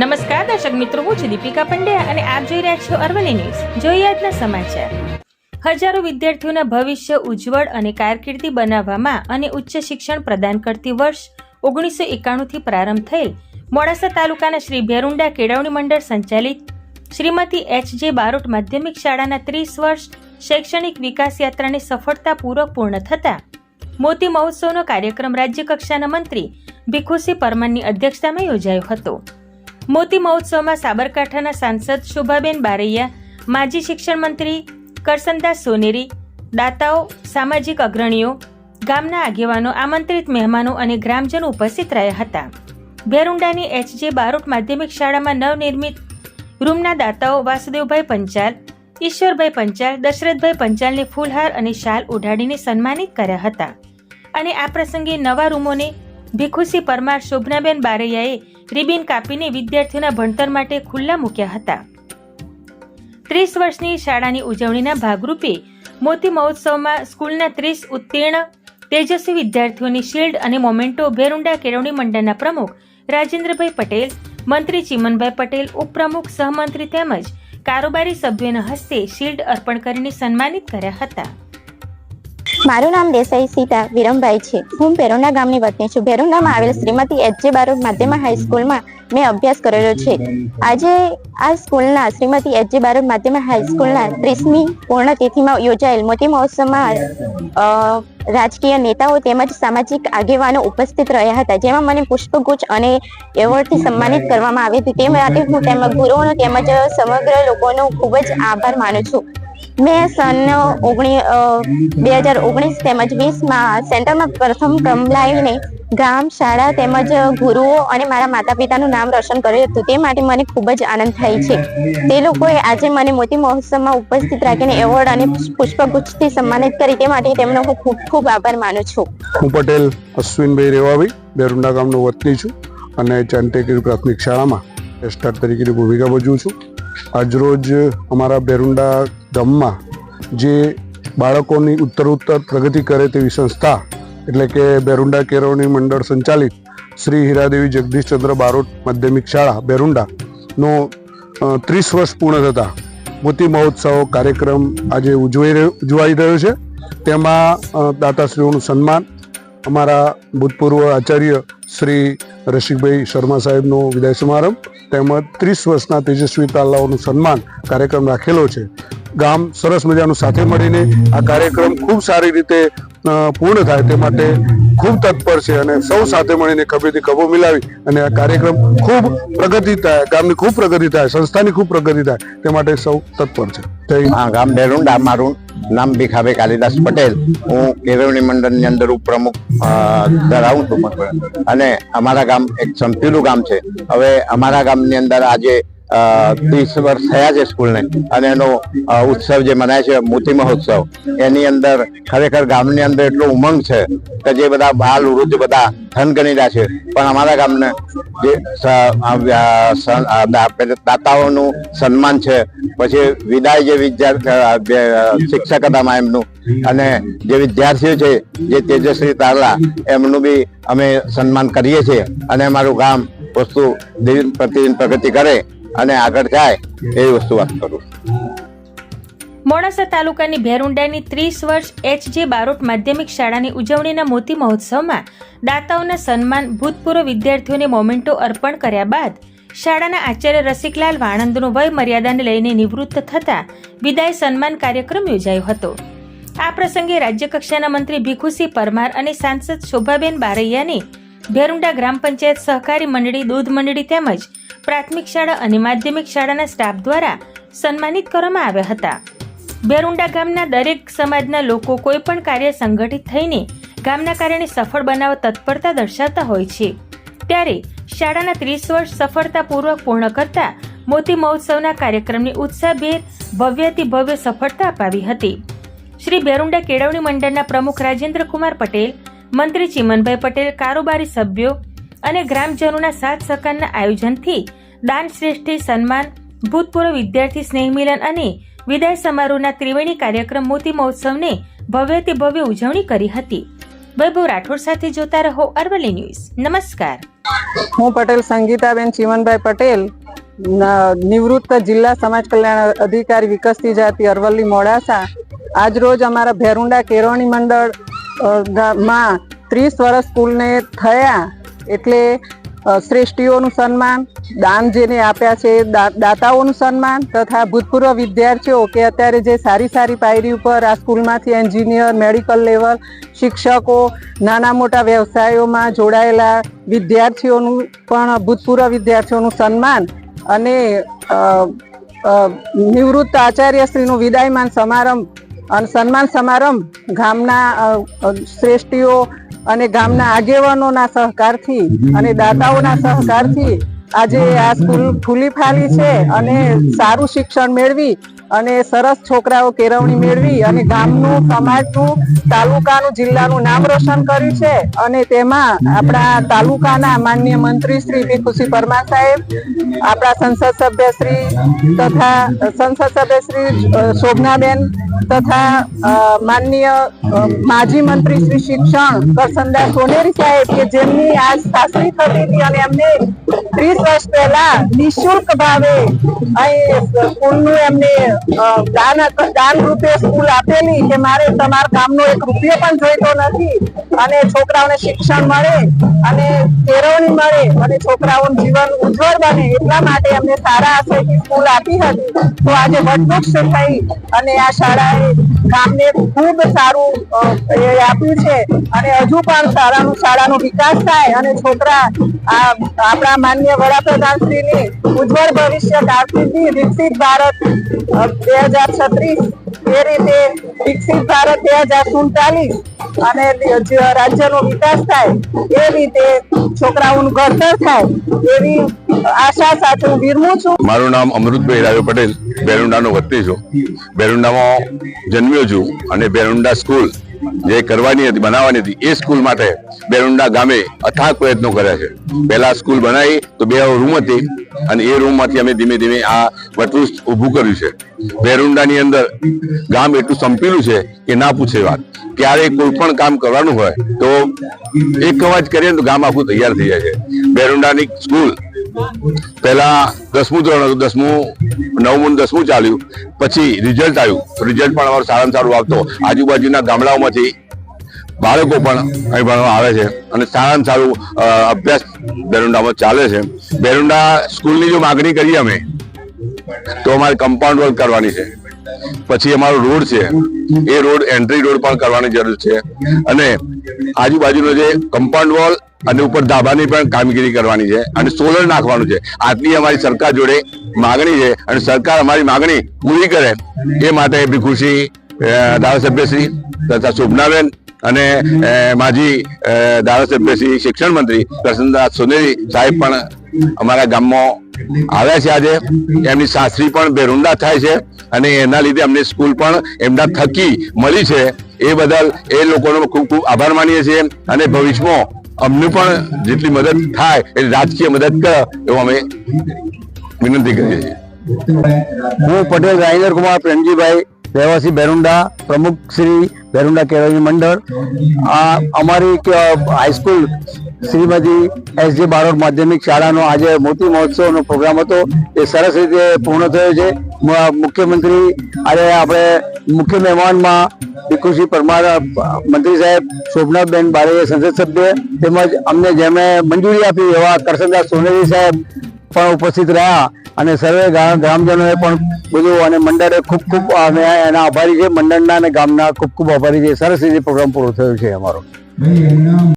નમસ્કાર, દર્શક મિત્રો, હું છું દીપિકા પંડ્યા અને આપ જોઈ રહ્યા છો અરવલ્લી ન્યૂઝ. જોઈએ આજના સમાચાર. હજારો વિદ્યાર્થીઓના ભવિષ્ય ઉજ્જવળ અને કારકિર્દી બનાવવામાં અને ઉચ્ચ શિક્ષણ પ્રદાન કરતી વર્ષ ઓગણીસો એકાણુંથી પ્રારંભ થયેલ મોડાસા તાલુકાના શ્રી ભેરુંડા કેળવણી મંડળ સંચાલિત શ્રીમતી એચ જે બારોટ માધ્યમિક શાળાના ત્રીસ વર્ષ શૈક્ષણિક વિકાસ યાત્રાને સફળતાપૂર્વક પૂર્ણ થતા મોતી મહોત્સવનો કાર્યક્રમ રાજ્ય કક્ષાના મંત્રી ભીખુસિંહ પરમારની અધ્યક્ષતામાં યોજાયો હતો. મોતી મહોત્સવમાં સાબરકાંઠાના સાંસદ શોભાબેન બારૈયા, માજી શિક્ષણ મંત્રી કરસનદાસ સોનેરી, દાતાઓ, સામાજિક અગ્રણીઓ, ગામના આગેવાનો, આમંત્રિત મહેમાનો અને ગ્રામજનો ઉપસ્થિત રહ્યા હતા. ભેરુંડાની એચજે બારોટ માધ્યમિક શાળામાં નવનિર્મિત રૂમના દાતાઓ વાસુદેવભાઈ પંચાલ, ઈશ્વરભાઈ પંચાલ, દશરથભાઈ પંચાલને ફૂલહાર અને શાલ ઓઢાડીને સન્માનિત કર્યા હતા. અને આ પ્રસંગે નવા રૂમોને ભીખુસી પરમાર શોભનાબેન બારૈયાએ રિબિન કાપીને વિદ્યાર્થીઓના ભણતર માટે ખુલ્લા મૂક્યા હતા. ત્રીસ વર્ષની શાળાની ઉજવણીના ભાગરૂપે મોતી મહોત્સવમાં સ્કૂલના ત્રીસ ઉત્તીર્ણ, તેજસ્વી વિદ્યાર્થીઓની શિલ્ડ અને મોમેન્ટો ભેરુંડા કેળવણી મંડળના પ્રમુખ રાજેન્દ્રભાઈ પટેલ, મંત્રી ચિમનભાઈ પટેલ, ઉપપ્રમુખ સહમંત્રી તેમજ કારોબારી સભ્યોના હસ્તે શિલ્ડ અર્પણ કરીને સન્માનિત કર્યા હતા. મારું નામ દેસાઈ સીતા વિરમભાઈ છે. હું ભેરોના ગામની વતની છું. ભેરોનામાં આવેલ શ્રીમતી એચ જે બારોટ માધ્યમિક હાઈસ્કૂલમાં મેં અભ્યાસ કરેલો છે. આજે આ સ્કૂલના શ્રીમતી એચ જે બારોટ માધ્યમિક હાઈસ્કૂલના ત્રીસમી પૂર્ણતિથિમાં યોજાયેલ મોતી મહોત્સવમાં રાજકીય નેતાઓ તેમજ સામાજિક આગેવાનો ઉપસ્થિત રહ્યા હતા. જેમાં મને પુષ્પગુચ્છ અને એવોર્ડથી સન્માનિત કરવામાં આવી હતી. તે માટે હું તેમજ ગુરુઓનો તેમજ સમગ્ર લોકોનો ખૂબ જ આભાર માનું છું. મેં સન ઓગણી બે હજાર ઓગણીસ તેમજ વીસમાં સેન્ટરમાં પ્રથમ ક્રમ લાવીને ગામ શાળા તેમજ ગુરુઓ અને મારા માતા પિતાનું નામ રોશન કર્યું હતું. તે માટે મને ખૂબ જ આનંદ થાય છે. તે લોકોએ આજે મને મોતી મહોત્સવમાં ઉપસ્થિત રાખીને એવોર્ડ અને પુષ્પગુચ્છથી સન્માનિત કરી. તે માટે તેમનો હું ખૂબ ખૂબ આભાર માનું છું. હું પટેલ અશ્વિનભાઈ રેવાભાઈ બેરુંડા ગામનો વતની છું અને ચાંટેકરી પ્રાથમિક શાળામાં એસ્ટાર તરીકેની ભૂમિકા ભજવું છું. આજરોજ અમારા બેરુંડા ગામમાં જે બાળકોની ઉત્તરોત્તર પ્રગતિ કરે તેવી સંસ્થા, એટલે કે બેરુંડા કેળવણી મંડળ સંચાલિત શ્રી હીરાદેવી જગદીશચંદ્ર બારોટ માધ્યમિક શાળા, બેરુંડાનો ત્રીસ વર્ષ પૂર્ણ થતા મોતી મહોત્સવ કાર્યક્રમ આજે ઉજવાઈ રહ્યો ઉજવાઈ રહ્યો છે. તેમાં દાતાશ્રીઓનું સન્માન અમારા ભૂતપૂર્વ આચાર્ય શ્રી રસિકભાઈ શર્મા સાહેબનો વિદાય સમારંભ તેમજ ત્રીસ વર્ષના તેજસ્વી તાલાઓનું સન્માન કાર્યક્રમ રાખેલો છે. ગામ સરસ મજાનું સાથે મળીને આ કાર્યક્રમ ખૂબ સારી રીતે પૂર્ણ થાય તે માટે ખૂબ તત્પર છે અને સૌ સાથે મળીને ખભેથી ખભો મિલાવી અને આ કાર્યક્રમ ખૂબ પ્રગતિ થાય, ગામની ખૂબ પ્રગતિ થાય, સંસ્થાની ખૂબ પ્રગતિ થાય તે માટે સૌ તત્પર છે. ગામ મારું નામ ભીખાભાઈ કાલિદાસ પટેલ. હું કેળવણી મંડળની અંદર ઉપપ્રમુખ અ, ધરાવું છું. અને અમારા ગામ એક સંપીલું ગામ છે. હવે અમારા ગામની અંદર આજે ત્રીસ વર્ષ થયા છે સ્કૂલને. અને એનો ઉત્સવ જે મનાય છે, મોતી મહોત્સવ, એની અંદર ખરેખર ગામની અંદર એટલો ઉમંગ છે કે જે બધા બાલ વૃદ્ધ બધા થનગનીડા છે. પણ અમારા ગામને જે દાતાઓનું સન્માન છે. પછી વિદાય જે વિદ્યાર્થી શિક્ષક હતા એમનું. અને જે વિદ્યાર્થીઓ છે, જે તેજસ્વી તારલા, એમનું બી અમે સન્માન કરીએ છીએ. અને અમારું ગામ વસ્તુ દિન પ્રતિદિન પ્રગતિ કરે. અને આગળ જાય એવી વસ્તુ વાત કરું મોડાસા તાલુકાની ભેરુંડાની ત્રીસ વર્ષ એચ જે બારોટ માધ્યમિક શાળાની ઉજવણીના મોતી મહોત્સવમાં દાતાઓના સન્માન, ભૂતપૂર્વ વિદ્યાર્થીઓને મોમેન્ટો અર્પણ કર્યા બાદ શાળાના આચાર્ય રસિકલાલ વાણંદનો વય મર્યાદાને લઈને નિવૃત્ત થતા વિદાય સન્માન કાર્યક્રમ યોજાયો હતો. આ પ્રસંગે રાજ્યકક્ષાના મંત્રી ભીખુસિંહ પરમાર અને સાંસદ શોભાબેન બારૈયાને ભેરુંડા ગ્રામ પંચાયત સહકારી મંડળી, દૂધ મંડળી તેમજ પ્રાથમિક શાળા અને માધ્યમિક શાળાના સ્ટાફ દ્વારા સન્માનિત કરવામાં આવ્યા હતા. બેરુંડા ગામના દરેક સમાજના લોકો કોઈ પણ કાર્ય સંગઠિત થઈને ગામના કારણે સફળ બનાવવા તત્પરતા દર્શાવતા હોય છે. ત્યારે શાળાના ત્રીસ વર્ષ સફળતાપૂર્વક પૂર્ણ કરતા મોતી મહોત્સવના કાર્યક્રમની ઉત્સાહભેર ભવ્યથી ભવ્ય સફળતા અપાવી હતી. શ્રી બેરુંડા કેળવણી મંડળના પ્રમુખ રાજેન્દ્ર કુમાર પટેલ મંત્રી ચિમનભાઈ પટેલ, કારોબારી સભ્યો અને ગ્રામજનોના સાથ સહકારના આયોજનથી દાન શ્રેષ્ઠી, સન્માન, ભૂતપૂર્વ વિદ્યાર્થી સ્નેહ મિલન અને વિદાય સમારોહના ત્રિવેણી કાર્યક્રમ મોતી મહોત્સવને ભવ્યથી ભવ્ય ઉજવણી કરી હતી. વૈભવ રાઠોડ સાથે જોતા રહો અરવલ્લી ન્યૂઝ. નમસ્કાર. હું પટેલ સંગીતાબેન ચીમનભાઈ પટેલ નિવૃત્ત જિલ્લા સમાજ કલ્યાણ અધિકારી વિકસતી જાતિ અરવલ્લી મોડાસા. આજ રોજ અમારા ભેરુંડા કેળવણી મંડળ માં ત્રીસ વર્ષ સ્કૂલને થયા એટલે શ્રેષ્ઠીઓનું સન્માન, દાન જેને આપ્યા છે દાતાઓનું સન્માન તથા ભૂતપૂર્વ વિદ્યાર્થીઓ કે અત્યારે જે સારી સારી પાયરી ઉપર આ સ્કૂલમાંથી એન્જિનિયર, મેડિકલ લેવલ, શિક્ષકો, નાના મોટા વ્યવસાયોમાં જોડાયેલા વિદ્યાર્થીઓનું પણ, ભૂતપૂર્વ વિદ્યાર્થીઓનું સન્માન અને નિવૃત્ત આચાર્યશ્રીનું વિદાયમાન સમારંભ અને સન્માન સમારંભ ગામના શ્રેષ્ઠીઓ અને ગામના આગેવાનોના સહકારથી અને દાતાઓના સહકારથી આજે આ સ્કૂલ ફૂલી ફાલી છે અને સારું શિક્ષણ મેળવી અને સરસ છોકરાઓ કેળવણી મેળવી અને ગામનું, સમાજનું, તાલુકાનું, જિલ્લાનું નામ રોશન કર્યું છે. અને તેમાં આપણા તાલુકાના માન્ય મંત્રી શ્રી ભીખુસિંહ પરમાર સાહેબ, આપણા સંસદ સભ્ય શ્રી તથા સંસદ સભ્ય શ્રી શોભનાબેન તથા માનનીય માજી મંત્રી શ્રી શિક્ષણ કરસનદાસ સોનેરી સાહેબ કે જેમની આજ સાસરી થતી હતી અને એમને ત્રીસ વર્ષ પહેલા નિઃશુલ્ક ભાવે અહીં સ્કૂલનું એમને દાન દાન રૂપે સ્કૂલ આપેલી કે મારે તમારા ગામનો એક રૂપિયો પણ જોઈતો નથી અને છોકરાઓને શિક્ષણ મળે અને કેળવણી મળે અને છોકરાઓનું જીવન ઉજ્જવળ બને એટલા માટે અમને સારા આશયથી સ્કૂલ આપી હતી. તો આજે વટવૃક્ષ થઈ અને આ શાળાએ ગામને ખૂબ સારું આપ્યું છે અને હજુ પણ શાળાનું, શાળાનો વિકાસ થાય અને છોકરા આ, આપણા માન્ય વડાપ્રધાન શ્રીની ઉજ્જવળ ભવિષ્ય કારકિર્દી વિકસિત ભારત બે હજાર છત્રીસ એ રીતે વિકસિત ભારત બે હજાર સુડતાલીસ અને રાજ્યનો વિકાસ થાય એ રીતે છોકરાઓનું ઘડતર થાય એવી આશા સાથે હું વિરમું છું. મારું નામ અમૃતભાઈ રાવે પટેલ, બેરુંડાનો વતની છું. બેરુંડામાં જન્મ્યો છું અને બેરુંડા સ્કૂલ જે કરવાની હતી, બનાવવાની હતી, એ સ્કૂલ માટે બેરુંડા ગામે અથાગ પ્રયત્નો કર્યા છે. પહેલા સ્કૂલ બનાવી તો બે રૂમ હતી અને એ રૂમમાંથી અમે ધીમે ધીમે આ વટવૃક્ષ ઊભું કર્યું છે. બેરુંડાની અંદર ગામ એટલું સંપેલું છે કે ના પૂછે વાત. ક્યારે કોઈ પણ કામ કરવાનું હોય તો એક અવાજ કરીએ તો ગામ આખું તૈયાર થઈ જાય છે. બેરુંડાની સ્કૂલ પહેલા દસમું ધોરણ હતું, દસમું, નવમું દસમું ચાલ્યું. પછી રિઝલ્ટ આવ્યું. રિઝલ્ટ પણ અમારું સારામાં સારું આવતો. આજુબાજુના ગામડાઓમાંથી બાળકો પણ અહીં ભણવા આવે છે અને સારામાં સારું અભ્યાસ બેરુંડામાં ચાલે છે. બેરુંડા સ્કૂલની જો માગણી કરીએ અમે, તો અમારે કમ્પાઉન્ડ વર્ક કરવાની છે. પછી અમારો રોડ છે એ રોડ એન્ટ્રી રોડ પણ કરવાની જરૂર છે. અને આજુબાજુનો જે કમ્પાઉન્ડ વોલ અને ઉપર ધાબાની પણ કામગીરી કરવાની છે અને સોલર નાખવાનું છે. આટલી અમારી સરકાર જોડે માગણી છે અને સરકાર અમારી માગણી પૂરી કરે એ માટે અ, ધારાસભ્યશ્રી તથા શોભનાબેન અને માજી ધારાસભ્યશ્રી શિક્ષણ મંત્રી પ્રસન્નદાસ સોનેરી સાહેબ પણ અમારા ગામમાં આવ્યા છે આજે. એમની સાસરી પણ બેરુંડા થાય છે. અને એના લીધે અમને સ્કૂલ પણ એમના થકી મળી છે. એ બદલ એ લોકોનો ખૂબ ખૂબ આભાર માનીએ છીએ અને ભવિષ્યમાં અમને પણ જેટલી મદદ થાય એ રાજકીય મદદ કરે એવું અમે વિનંતી કરીએ છીએ. હું પટેલ રાજેન્દ્ર કુમાર, પ્રેમજીભાઈ રહેવાસી બેરુંડા પ્રમુખ શ્રી બેરુંડા કેળવણી મંડળ, આ અમારી હાઈસ્કૂલ શ્રીમતી એસ જે બારોટ માધ્યમિક શાળાનો આજે મોતી મહોત્સવનો પ્રોગ્રામ હતો. એ સરસ રીતે પૂર્ણ થયો છે. મુખ્યમંત્રી આજે આપણે મુખ્ય મહેમાનમાં ભીખુસિંહ પરમાર, મંત્રી સાહેબ શોભનાબેન બારૈયા સંસદ સભ્ય તેમજ અમને જેમણે મંજૂરી આપી એવા કરસનદાસ સોનેરી સાહેબ પણ ઉપસ્થિત રહ્યા. અને સર્વે ગ્રા- ગ્રામજનોએ પણ બધું અને મંડળે ખૂબ ખૂબ અમે એના આભારી છે. મંડળના અને ગામના ખૂબ ખૂબ આભારી છે. સરસ રીતે પ્રોગ્રામ પૂરો થયો છે અમારો.